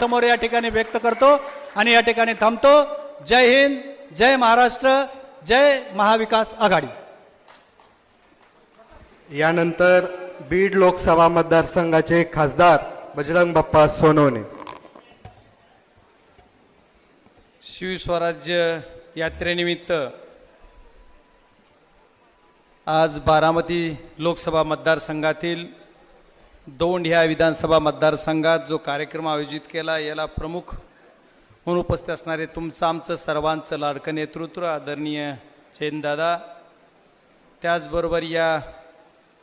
समोर या ठिकाणी व्यक्त करतो आणि या ठिकाणी थांबतो. जय हिंद जय महाराष्ट्र जय महाविकास आघाडी. यानंतर बीड लोकसभा मतदारसंघाचे खासदार बजरंग बाप्पा सोनवणे. शिवस्वराज्य यात्रेनिमित्त आज बारामती लोकसभा मतदारसंघातील दौंड ह्या विधानसभा मतदारसंघात जो कार्यक्रम आयोजित केला याला प्रमुख म्हणून उपस्थित असणारे तुमचं आमचं सर्वांचं लाडकं नेतृत्व आदरणीय चैनदादा त्याचबरोबर या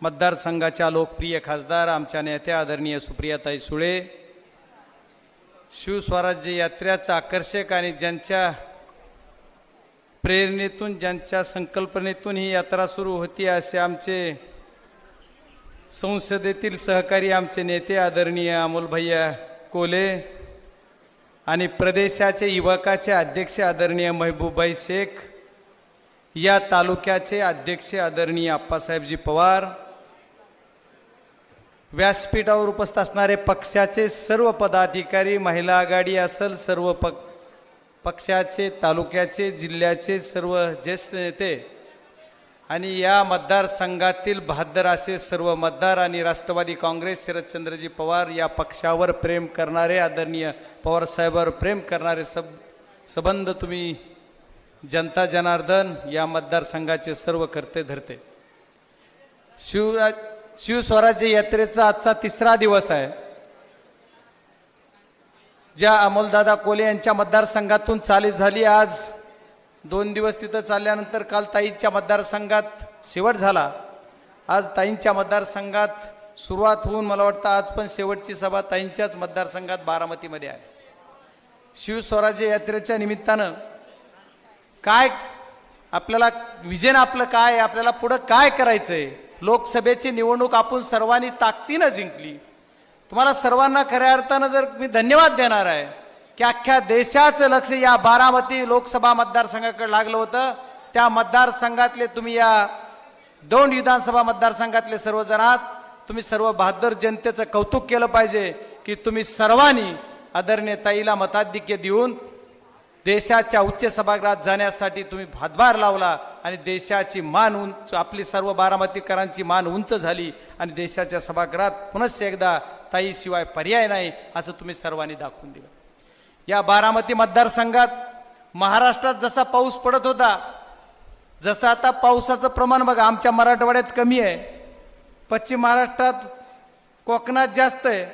मतदारसंघाच्या लोकप्रिय खासदार आमच्या नेत्या आदरणीय सुप्रियाताई सुळे शिवस्वराज्य यात्रेचं आकर्षक आणि ज्यांच्या प्रेरणेतून ज्यांच्या संकल्पनेतून ही यात्रा सुरू होती असे आमचे संसदेतील सहकारी आमचे नेते आदरणीय अमोलभैया कोले आणि प्रदेशाचे युवकाचे अध्यक्ष आदरणीय महबूबाई शेख या तालुक्याचे अध्यक्ष आदरणीय आप्पासाहेबजी पवार व्यासपीठावर उपस्थित असणारे पक्षाचे सर्व पदाधिकारी महिला आघाडी असेल सर्व पक पक्षाचे तालुक्याचे जिल्ह्याचे सर्व ज्येष्ठ नेते आणि या मतदारसंघातील बहादर असे सर्व मतदार आणि राष्ट्रवादी काँग्रेस शरदचंद्रजी पवार या पक्षावर प्रेम करणारे आदरणीय पवारसाहेबांवर प्रेम करणारे सब संबंध तुम्ही जनता जनार्दन या मतदारसंघाचे सर्व करते धरते. शिवराज शिवस्वराज्य यात्रेचा आजचा तिसरा दिवस आहे. ज्या अमोलदादा कोले यांच्या मतदारसंघातून चाली झाली आज दोन दिवस तिथं चालल्यानंतर काल ताईंच्या मतदारसंघात शेवट झाला. आज ताईंच्या मतदारसंघात सुरुवात होऊन मला वाटतं आज पण शेवटची सभा ताईंच्याच मतदारसंघात बारामतीमध्ये आहे. शिवस्वराज्य यात्रेच्या निमित्तानं काय आपल्याला विजन आपलं काय आपल्याला पुढं काय करायचंय? लोकसभेची निवडणूक आपण सर्वांनी ताकदीनं जिंकली. तुम्हाला सर्वांना खऱ्या अर्थानं जर मी धन्यवाद देणार आहे की अख्ख्या देशाचं लक्ष या बारामती लोकसभा मतदारसंघाकडे लागलं होतं. त्या मतदारसंघातले तुम्ही या दोन विधानसभा मतदारसंघातले सर्वजण आहात. तुम्ही सर्व बहादर जनतेचं कौतुक केलं पाहिजे की तुम्ही सर्वांनी आदरणीय ताईला मताधिक्य देऊन देशाच्या उच्च सभागृहात जाण्यासाठी तुम्ही भातभार लावला आणि देशाची मान उंच आपली सर्व बारामतीकरांची मान उंच झाली आणि देशाच्या सभागृहात पुनश्च एकदा ताईशिवाय पर्याय नाही असं तुम्ही सर्वांनी दाखवून दिलं. या बारामती मतदारसंघात महाराष्ट्रात जसा पाऊस पडत होता जसं आता पावसाचं प्रमाण बघा आमच्या मराठवाड्यात कमी आहे. पश्चिम महाराष्ट्रात कोकणात जास्त आहे.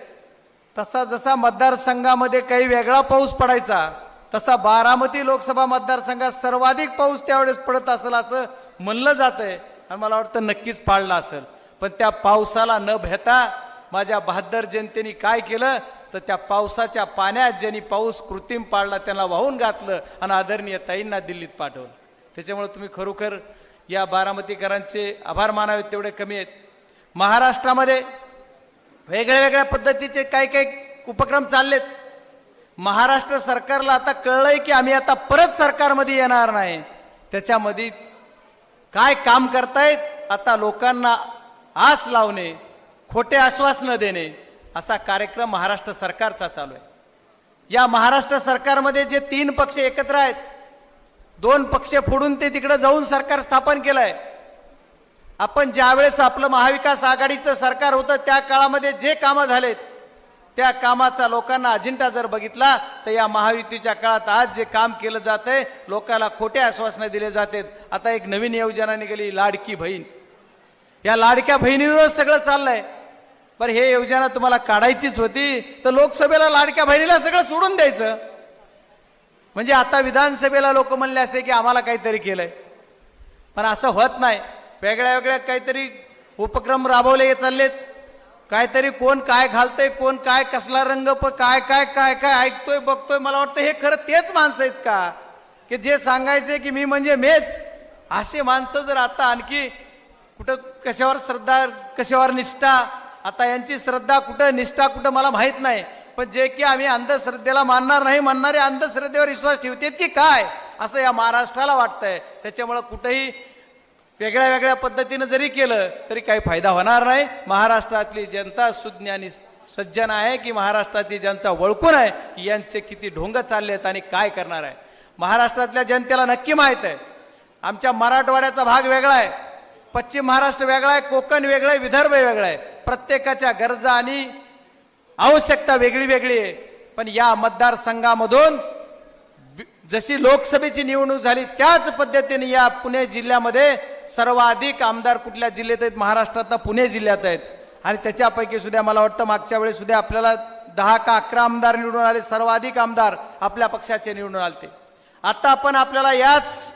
तसा जसा मतदारसंघामध्ये काही वेगळा पाऊस पडायचा तसा बारामती लोकसभा मतदारसंघात सर्वाधिक पाऊस त्यावेळेस पडत असेल असं म्हणलं जात आहे. आणि मला वाटतं नक्कीच पाळला असेल. पण त्या पावसाला न भेता माझ्या बहादर जनतेने काय केलं? तर त्या पावसाच्या पाण्यात ज्यांनी पाऊस कृत्रिम पाळला त्यांना वाहून घातलं आणि आदरणीय ताईंना दिल्लीत पाठवलं. त्याच्यामुळे तुम्ही खरोखर या बारामतीकरांचे आभार मानावेत तेवढे कमी आहेत. महाराष्ट्रामध्ये वेगळ्या वेगळ्या पद्धतीचे काही काही उपक्रम चाललेत. महाराष्ट्र सरकारला आता कळलंय की आम्ही आता परत सरकारमध्ये येणार नाही. त्याच्यामध्ये काय काम करतायत आता लोकांना आस लावणे खोटे आश्वासनं देणे असा कार्यक्रम महाराष्ट्र सरकारचा चालू आहे. या महाराष्ट्र सरकारमध्ये जे तीन पक्ष एकत्र आहेत दोन पक्ष फोडून ते तिकडे जाऊन सरकार स्थापन केलंय. आपण ज्यावेळेस आपलं महाविकास आघाडीचं सरकार होतं त्या काळामध्ये जे कामं झालेत त्या कामाचा लोकांना अजिंठा जर बघितला तर या महायुतीच्या काळात आज जे काम केलं जातंय लोकांना खोटे आश्वासनं दिले जातात. आता एक नवीन योजना निघाली लाडकी बहीण. या लाडक्या बहिणीवर सगळं चाललंय. पण हे योजना तुम्हाला काढायचीच होती तर लोकसभेला लाडक्या बहिणीला सगळं सोडून द्यायचं. म्हणजे आता विधानसभेला लोक म्हणले असते की आम्हाला काहीतरी केलंय. पण असं होत नाही. वेगळ्या वेगळ्या काहीतरी उपक्रम राबवले चाललेत. काहीतरी कोण काय घालतंय कोण काय कसला रंग प काय काय काय काय ऐकतोय बघतोय मला वाटतं हे खरं तेच माणसं आहेत का? की जे सांगायचे की मी म्हणजे मेच. असे माणसं जर आता आणखी कुठं कशावर श्रद्धा कशावर निष्ठा आता यांची श्रद्धा कुठं निष्ठा कुठं मला माहीत नाही. पण जे की आम्ही अंधश्रद्धेला मानणार नाही मानणारे अंधश्रद्धेवर विश्वास ठेवतात की काय? असं या महाराष्ट्राला वाटतंय. त्याच्यामुळं कुठंही वेगळ्या वेगळ्या पद्धतीनं जरी केलं तरी काही फायदा होणार नाही. महाराष्ट्रातली जनता सुज्ञानी सज्जन आहे की महाराष्ट्रातील ज्यांचा वळकून आहे यांचे किती ढोंग चालले आहेत आणि काय करणार आहे. महाराष्ट्रातल्या जनतेला नक्की माहीत आहे. आमच्या मराठवाड्याचा भाग वेगळा आहे. पश्चिम महाराष्ट्र वेगळा आहे कोकण वेगळं आहे विदर्भ वेगळा आहे. प्रत्येकाच्या गरजा आणि आवश्यकता वेगळी वेगळी आहे. पण या मतदारसंघामधून जशी लोकसभेची निवडणूक झाली त्याच पद्धतीने या पुणे जिल्ह्यामध्ये सर्वाधिक आमदार कुठल्या जिल्ह्यात आहेत? महाराष्ट्रात पुणे जिल्ह्यात आहेत. आणि त्याच्यापैकी सुद्धा मला वाटतं मागच्या वेळेस सुद्धा आपल्याला दहा का अकरा आमदार निवडून आले सर्वाधिक आमदार आपल्या पक्षाचे निवडून आले. आता आपण आपल्याला याच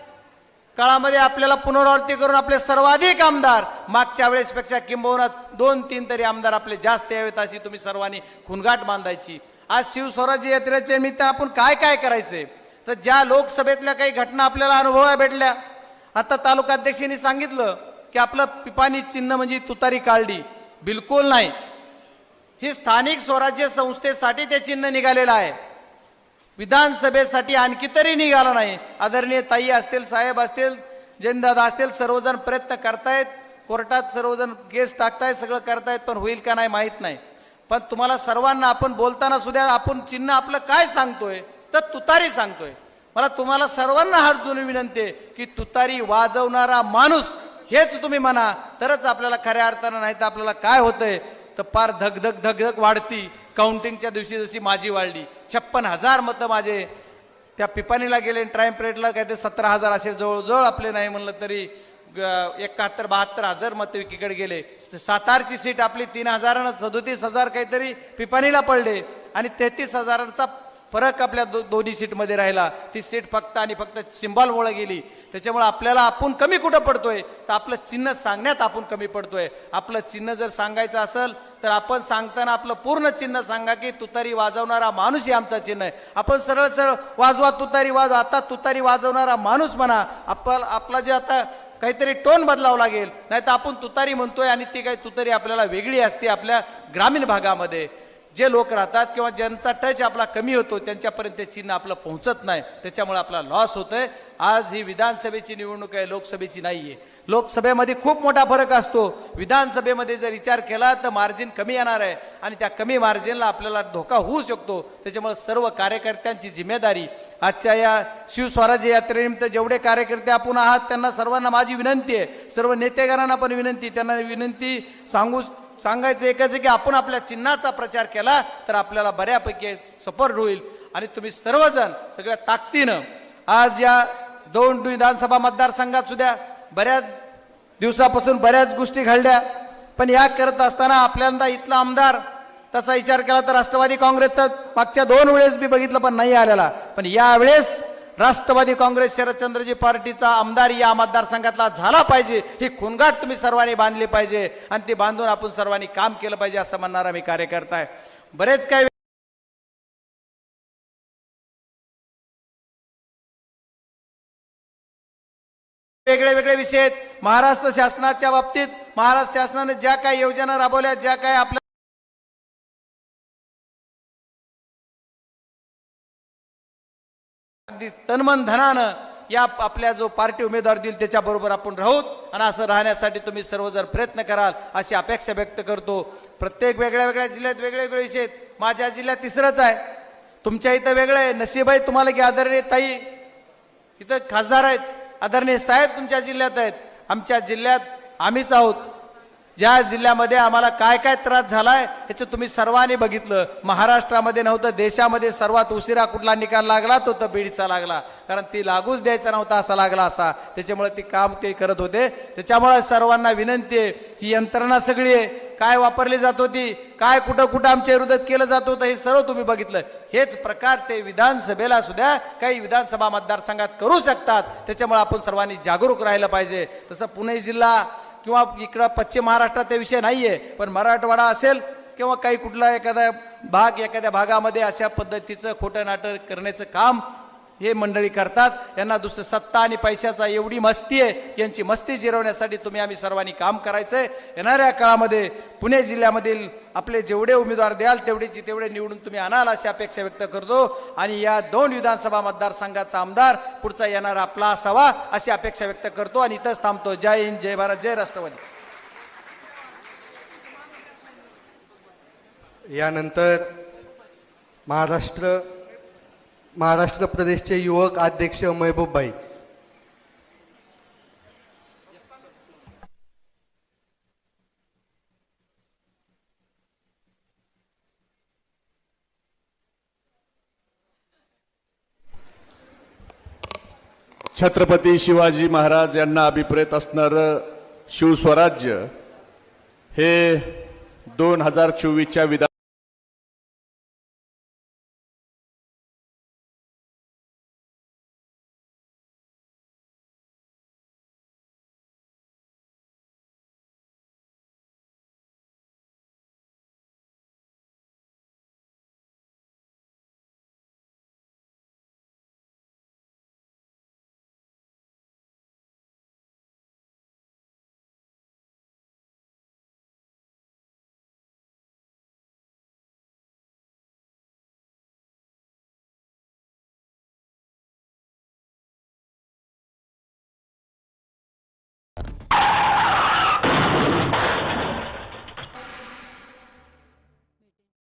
काळामध्ये आपल्याला पुनरावृत्ती करून आपले सर्वाधिक आमदार मागच्या वेळेसपेक्षा किंबहुना दोन तीन तरी आमदार आपले जास्त यावेत अशी तुम्ही सर्वांनी खुणगाट बांधायची. आज शिवस्वराज्य यात्रेच्या निमित्त आपण काय काय करायचंय तर ज्या लोकसभेतल्या काही घटना आपल्याला अनुभवा भेटल्या आता तालुकाध्यक्षांनी सांगितलं की आपलं पिपाणी चिन्ह म्हणजे तुतारी काढली बिलकुल नाही. ही स्थानिक स्वराज्य संस्थेसाठी ते चिन्ह निघालेलं आहे. विधानसभेसाठी आणखी तरी निघाला नाही. आदरणीय ताई असतील साहेब असतील जैनदादा असतील सर्वजण प्रयत्न करतायत. कोर्टात सर्वजण केस टाकतायत सगळं करतायत पण होईल का नाही माहीत नाही. पण तुम्हाला सर्वांना आपण बोलताना सुद्धा आपण चिन्ह आपलं काय सांगतोय तर तुतारी सांगतोय. मला तुम्हाला सर्वांना हात विनंती आहे की तुतारी वाजवणारा माणूस हेच तुम्ही म्हणा. तरच आपल्याला खऱ्या अर्थानं नाही तर आपल्याला काय होतंय? तर पार धग धग धग धग वाढती. काउंटिंगच्या दिवशी जशी माझी वाढली. छप्पन हजार मतं माझे त्या पिपाणीला गेले ट्राईम परेडला काय ते सतरा हजार असे जवळजवळ आपले नाही म्हणलं तरी एकाहत्तर बहात्तर हजार मतं विकीकडे गेले. सातारची सीट आपली तीन हजारानं सदोतीस हजार काहीतरी पिपाणीला पडले आणि तेहतीस हजारांचा फरक आपल्या दो, दोन्ही सीटमध्ये राहिला. ती सीट फक्त आणि फक्त सिंबॉलमुळे गेली. त्याच्यामुळे आपल्याला आपण कमी कुठं पडतोय? तर आपलं चिन्ह सांगण्यात आपण कमी पडतोय. आपलं चिन्ह जर सांगायचं असेल तर आपण सांगताना आपलं पूर्ण चिन्ह सांगा की तुतारी वाजवणारा माणूस ही आमचा चिन्ह आहे. आपण सरळ सरळ वाजवा तुतारी वाजवा. आता तुतारी वाजवणारा माणूस म्हणा आपण आपला जे आता काहीतरी टोन बदलावं लागेल. नाही तर आपण तुतारी म्हणतोय आणि ती काही तुतारी आपल्याला वेगळी असते आपल्या ग्रामीण भागामध्ये. जे लोक राहतात किंवा ज्यांचा टच आपला कमी होतो त्यांच्यापर्यंत ते चिन्ह आपलं पोहोचत नाही. त्याच्यामुळे आपला लॉस होतोय. आज ही विधानसभेची निवडणूक आहे लोकसभेची नाहीये. लोकसभेमध्ये खूप मोठा फरक असतो. विधानसभेमध्ये जर विचार केला तर मार्जिन कमी येणार आहे. आणि त्या कमी मार्जिनला आपल्याला धोका होऊ शकतो. त्याच्यामुळे सर्व कार्यकर्त्यांची जिम्मेदारी. आजच्या या शिवस्वराज्य यात्रेनिमित्त जेवढे कार्यकर्ते आपण आहात त्यांना सर्वांना माझी विनंती आहे. सर्व नेतेगणांना पण विनंती. त्यांना विनंती सांगू सांगायचं एकच आहे की आपण आपल्या चिन्हाचा प्रचार केला तर आपल्याला बऱ्यापैकी सपोर्ट होईल. आणि तुम्ही सर्वजण सगळ्या ताकदीनं आज या दोन विधानसभा मतदारसंघात सुद्धा बऱ्याच दिवसापासून बऱ्याच गोष्टी घडल्या. पण या करत असताना आपल्यांदा इथला आमदार तसा विचार केला तर राष्ट्रवादी काँग्रेसचा मागच्या दोन वेळेस मी बघितलं पण नाही आलेला. पण यावेळेस राष्ट्रवादी काँग्रेस शरदचंद्रजी पार्टीचा आमदार या मतदारसंघातला झाला पाहिजे. ही खुणगाट तुम्ही सर्वांनी बांधली पाहिजे आणि ती बांधून आपण सर्वांनी काम केलं पाहिजे असं म्हणणारा मी कार्यकर्ता आहे. बरेच काही वेगळे वेगळे विषय आहेत. महाराष्ट्र शासनाच्या बाबतीत महाराष्ट्र शासनाने ज्या काही योजना राबवल्या ज्या काही आपल्या अगदी तनमन धनानं या आपल्या जो पार्टी उमेदवार देईल त्याच्याबरोबर आपण राहूत. आणि असं राहण्यासाठी तुम्ही सर्वजण प्रयत्न कराल अशी अपेक्षा व्यक्त करतो. प्रत्येक वेगळ्या वेगळ्या जिल्ह्यात वेगळे वेगळे विषय आहेत. माझ्या जिल्ह्यात तिसरंच आहे. तुमच्या इथं वेगळं आहे. नसीब आहे तुम्हाला की आदरणीय ताई इथं खासदार आहेत. आदरणीय साहेब तुमच्या जिल्ह्यात आहेत. आमच्या जिल्ह्यात आम्हीच आहोत. ज्या जिल्ह्यामध्ये आम्हाला काय काय त्रास झालाय ह्याचं तुम्ही सर्वांनी बघितलं. महाराष्ट्रामध्ये नव्हतं देशामध्ये सर्वात उशिरा कुठला निकाल लागला तो तर बीडचा लागला. कारण ती लागूच द्यायचा नव्हता असा लागला असा. त्याच्यामुळे ती काम ते करत होते. त्याच्यामुळे सर्वांना विनंती आहे ही यंत्रणा सगळी आहे. काय वापरली जात होती काय कुठं कुठं आमच्या विरोधात केलं जात होतं हे सर्व तुम्ही बघितलं. हेच प्रकार ते विधानसभेला सुद्धा काही विधानसभा मतदारसंघात करू शकतात. त्याच्यामुळे आपण सर्वांनी जागरूक राहिलं पाहिजे. तसं पुणे जिल्हा किंवा इकडं पश्चिम महाराष्ट्रात ते विषय नाहीये पण मराठवाडा असेल किंवा काही कुठला एखादा भाग एखाद्या भागामध्ये अशा पद्धतीचं खोटं नाटक करण्याचं काम हे मंडळी करतात. यांना दुसरं सत्ता आणि पैशाचा एवढी मस्ती आहे. यांची मस्ती जिरवण्यासाठी तुम्ही आम्ही सर्वांनी काम करायचंय. येणाऱ्या काळामध्ये पुणे जिल्ह्यामधील आपले जेवढे उमेदवार द्याल तेवढेची तेवढे निवडून तुम्ही आणाल अशी अपेक्षा व्यक्त करतो. आणि या दोन विधानसभा मतदारसंघाचा आमदार पुढचा येणारा आपला असावा अशी अपेक्षा व्यक्त करतो. आणि इथंच थांबतो. जय हिंद जय भारत जय राष्ट्रवादी. यानंतर महाराष्ट्र महाराष्ट्र प्रदेशचे युवक अध्यक्ष महबूब भाई छत्रपती शिवाजी महाराज यांना अभिप्रेत असणारं शिवस्वराज्य हे दोन हजार चोवीसच्या विधान